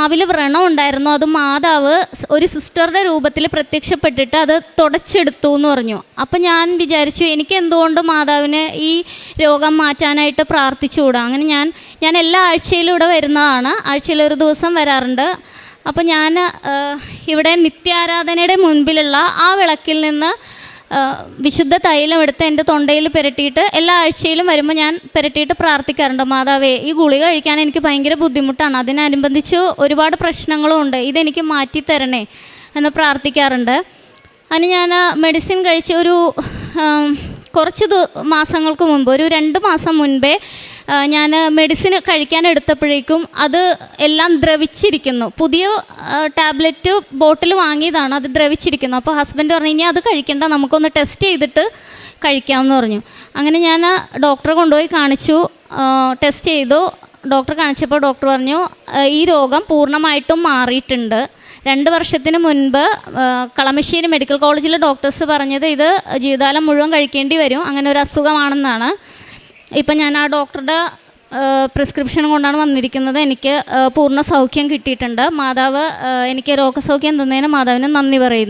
നാവിൽ വ്രണം ഉണ്ടായിരുന്നു. അത് മാതാവ് ഒരു സിസ്റ്ററുടെ രൂപത്തിൽ പ്രത്യക്ഷപ്പെട്ടിട്ട് അത് തുടച്ചെടുത്തു എന്ന് പറഞ്ഞു. അപ്പം ഞാൻ വിചാരിച്ചു എനിക്ക് എന്തുകൊണ്ട് മാതാവിന് ഈ രോഗം മാറ്റാനായിട്ട് പ്രാർത്ഥിച്ചുകൂടാ? അങ്ങനെ ഞാൻ ഞാൻ എല്ലാ ആഴ്ചയിലും ഇവിടെ വരുന്നതാണ്. ആഴ്ചയിൽ ഒരു ദിവസം വരാറുണ്ട്. അപ്പോൾ ഞാൻ ഇവിടെ നിത്യാരാധനയുടെ മുൻപിലുള്ള ആ വിളക്കിൽ നിന്ന് വിശുദ്ധ തൈലം എടുത്ത് എന്റെ തൊണ്ടയിൽ പുരട്ടിയിട്ട് എല്ലാ ആഴ്ചയിലും വരുമ്പോൾ ഞാൻ പുരട്ടിയിട്ട് പ്രാർത്ഥിക്കാറുണ്ട്. മാതാവേ ഈ ഗുളി കഴിക്കാൻ എനിക്ക് ഭയങ്കര ബുദ്ധിമുട്ടാണ്. അതിനനുബന്ധിച്ച് ഒരുപാട് പ്രശ്നങ്ങളും ഉണ്ട്. ഇതെനിക്ക് മാറ്റി തരണേ എന്ന് പ്രാർത്ഥിക്കാറുണ്ട്. അതിന് ഞാൻ മെഡിസിൻ കഴിച്ച് ഒരു കുറച്ച് മാസങ്ങൾക്ക് മുമ്പ് ഒരു രണ്ട് മാസം മുൻപേ ഞാൻ മെഡിസിൻ കഴിക്കാൻ എടുത്തപ്പോഴേക്കും അത് എല്ലാം ദ്രവിച്ചിരിക്കുന്നു. പുതിയ ടാബ്ലറ്റ് ബോട്ടിൽ വാങ്ങിയതാണ് അത് ദ്രവിച്ചിരിക്കുന്നു. അപ്പോൾ ഹസ്ബൻഡ് പറഞ്ഞു ഇനി അത് കഴിക്കണ്ട നമുക്കൊന്ന് ടെസ്റ്റ് ചെയ്തിട്ട് കഴിക്കാമെന്ന് പറഞ്ഞു. അങ്ങനെ ഞാൻ ഡോക്ടറെ കൊണ്ടുപോയി കാണിച്ചു ടെസ്റ്റ് ചെയ്തു. ഡോക്ടർ കാണിച്ചപ്പോൾ ഡോക്ടർ പറഞ്ഞു ഈ രോഗം പൂർണമായിട്ടും മാറിയിട്ടുണ്ട്. രണ്ട് വർഷത്തിന് മുൻപ് കളമശ്ശേരി മെഡിക്കൽ കോളേജിലെ ഡോക്ടേഴ്സ് പറഞ്ഞത് ഇത് ജീവിതകാലം മുഴുവൻ കഴിക്കേണ്ടി വരും. അങ്ങനെ ഒരു അസുഖമാണെന്നാണ്. ഇപ്പം ഞാൻ ആ ഡോക്ടറുടെ പ്രിസ്ക്രിപ്ഷൻ കൊണ്ടാണ് വന്നിരിക്കുന്നത്. എനിക്ക് പൂർണ സൗഖ്യം കിട്ടിയിട്ടുണ്ട്. മാതാവ് എനിക്ക് രോഗസൗഖ്യം തന്നതിന് മാതാവിന് നന്ദി പറയുന്നു.